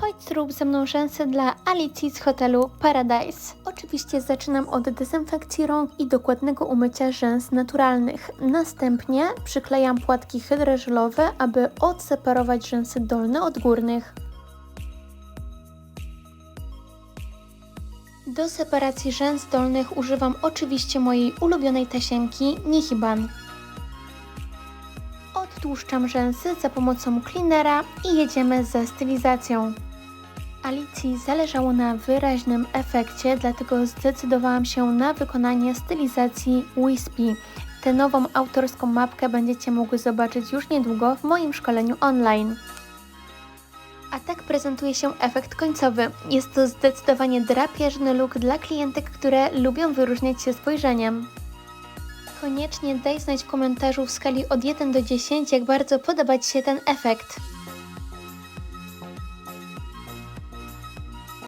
Chodź zrób ze mną rzęsy dla Alicji z hotelu Paradise. Oczywiście zaczynam od dezynfekcji rąk i dokładnego umycia rzęs naturalnych. Następnie przyklejam płatki hydrożelowe, aby odseparować rzęsy dolne od górnych. Do separacji rzęs dolnych używam oczywiście mojej ulubionej tasiemki Nihiban. Odtłuszczam rzęsy za pomocą cleanera i jedziemy ze stylizacją. Alicji zależało na wyraźnym efekcie, dlatego zdecydowałam się na wykonanie stylizacji Wispy. Tę nową autorską mapkę będziecie mogły zobaczyć już niedługo w moim szkoleniu online. A tak prezentuje się efekt końcowy. Jest to zdecydowanie drapieżny look dla klientek, które lubią wyróżniać się spojrzeniem. Koniecznie daj znać w komentarzu w skali od 1 do 10, jak bardzo podoba Ci się ten efekt.